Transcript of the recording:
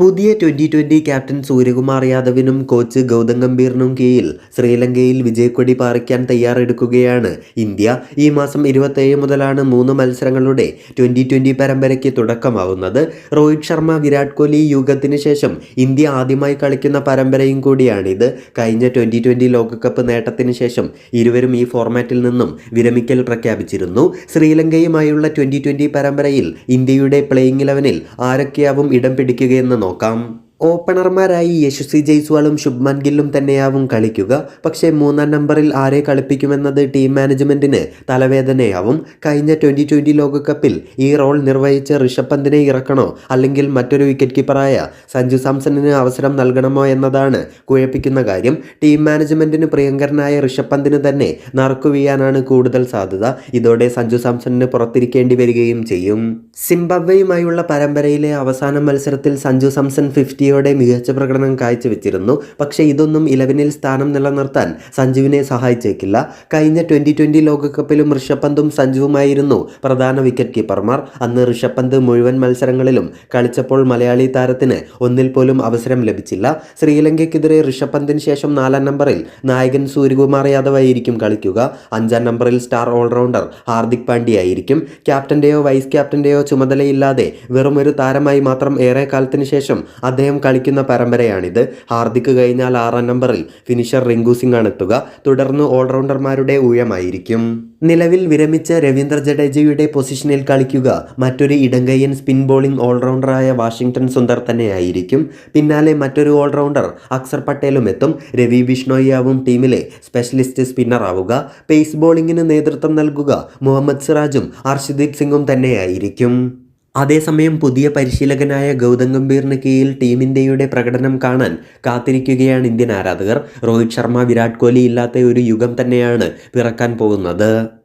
പുതിയ twenty twenty captain Suryakumar യാദവിനും coach Gautam ഗംഭീറിനും കീഴിൽ ശ്രീലങ്കയിൽ വിജയക്കൊടി പാറിക്കാൻ തയ്യാറെടുക്കുകയാണ് ഇന്ത്യ. ഈ മാസം ഇരുപത്തേഴ് മുതലാണ് മൂന്ന് മത്സരങ്ങളുടെ ട്വന്റി ട്വന്റി പരമ്പരയ്ക്ക് തുടക്കമാവുന്നത്. രോഹിത് ശർമ്മ വിരാട് കോഹ്ലി യുഗത്തിന് ശേഷം ഇന്ത്യ ആദ്യമായി കളിക്കുന്ന പരമ്പരയും കൂടിയാണിത്. കഴിഞ്ഞ ട്വന്റി ട്വന്റി ലോകകപ്പ് നേട്ടത്തിന് ശേഷം ഇരുവരും ഈ ഫോർമാറ്റിൽ നിന്നും വിരമിക്കൽ പ്രഖ്യാപിച്ചിരുന്നു. ശ്രീലങ്കയുമായുള്ള ട്വന്റി ട്വന്റി പരമ്പരയിൽ ഇന്ത്യയുടെ പ്ലേയിങ് ഇലവനിൽ ആരൊക്കെയാവും ഇടം പിടിക്കുകയെന്ന് 我刚 ഓപ്പണർമാരായി യശസ്വി ജയ്സ്വാളും ശുഭ്മാൻ ഗില്ലും തന്നെയാവും കളിക്കുക. പക്ഷേ മൂന്നാം നമ്പറിൽ ആരെ കളിപ്പിക്കുമെന്നത് ടീം മാനേജ്മെന്റിന് തലവേദനയാവും. കഴിഞ്ഞ ട്വന്റി ട്വന്റി ലോകകപ്പിൽ ഈ റോൾ നിർവഹിച്ച ഋഷഭ് പന്തിനെ ഇറക്കണോ? അല്ലെങ്കിൽ മറ്റൊരു വിക്കറ്റ് കീപ്പറായ സഞ്ജു സാംസണിന് അവസരം നൽകണമോ എന്നതാണ് കുഴപ്പിക്കുന്ന കാര്യം. ടീം മാനേജ്മെന്റിന് പ്രിയങ്കരനായ ഋഷഭ് പന്തിന് തന്നെ നറുക്കു കൂടുതൽ സാധ്യത. ഇതോടെ സഞ്ജു സാംസണിന് പുറത്തിരിക്കേണ്ടി വരികയും ചെയ്യും. സിംബബ്വെയുമായുള്ള പരമ്പരയിലെ അവസാന മത്സരത്തിൽ സഞ്ജു സാംസൺ ഫിഫ്റ്റിയോടെ മികച്ച പ്രകടനം കാഴ്ചവെച്ചിരുന്നു. പക്ഷേ ഇതൊന്നും ഇലവനിൽ സ്ഥാനം നിലനിർത്താൻ സഞ്ജുവിനെ സഹായിച്ചേക്കില്ല. കഴിഞ്ഞ ട്വന്റി ട്വന്റി ലോകകപ്പിലും ഋഷഭ് പന്തും സഞ്ജുവുമായിരുന്നു പ്രധാന വിക്കറ്റ് കീപ്പർമാർ. അന്ന് ഋഷഭ് പന്ത് മുഴുവൻ മത്സരങ്ങളിലും കളിച്ചപ്പോൾ മലയാളി താരത്തിന് ഒന്നിൽ പോലും അവസരം ലഭിച്ചില്ല. ശ്രീലങ്കയ്ക്കെതിരെ ഋഷഭ് പന്തിന് ശേഷം നാലാം നമ്പറിൽ നായകൻ സൂര്യകുമാർ യാദവ് ആയിരിക്കും കളിക്കുക. അഞ്ചാം നമ്പറിൽ സ്റ്റാർ ഓൾറൗണ്ടർ ഹാർദിക് പാണ്ഡ്യ ആയിരിക്കും. ക്യാപ്റ്റന്റെയോ വൈസ് ക്യാപ്റ്റന്റെയോ ചുമതലയില്ലാതെ വെറും ഒരു താരമായി മാത്രം ഏറെ കാലത്തിന് ശേഷം അദ്ദേഹം കളിക്കുന്ന പരമ്പരയാണിത്. ഹാർദിക് കഴിഞ്ഞാൽ ആറാം നമ്പറിൽ ഫിനിഷർ റിങ്കു സിംഗ് ആണ് എത്തുക തുടർന്ന് ഓൾറൗണ്ടർമാരുടെ ഊഴമായിരിക്കും നിലവിൽ വിരമിച്ച രവീന്ദ്ര ജഡേജയുടെ പൊസിഷനിൽ കളിക്കുക മറ്റൊരു ഇടങ്കയ്യൻ സ്പിൻ ബോളിംഗ് ഓൾറൗണ്ടറായ വാഷിംഗ്ടൺ സുന്ദർ തന്നെയായിരിക്കും. പിന്നാലെ മറ്റൊരു ഓൾറൗണ്ടർ അക്സർ പട്ടേലും എത്തും. രവി ബിഷ്ണോയ്യാവും ടീമിലെ സ്പെഷ്യലിസ്റ്റ് സ്പിന്നർ ആവുക. പേസ് ബോളിംഗിന് നേതൃത്വം നൽകുക മുഹമ്മദ് സിറാജും അർഷിദീപ് സിംഗും തന്നെയായിരിക്കും. അതേസമയം പുതിയ പരിശീലകനായ ഗൗതം ഗംഭീറിന് കീഴിൽ ടീം ഇന്ത്യയുടെ പ്രകടനം കാണാൻ കാത്തിരിക്കുകയാണ് ഇന്ത്യൻ ആരാധകർ. രോഹിത് ശർമ്മ വിരാട് കോഹ്ലി ഇല്ലാത്ത ഒരു യുഗം തന്നെയാണ് പിറക്കാൻ പോകുന്നത്.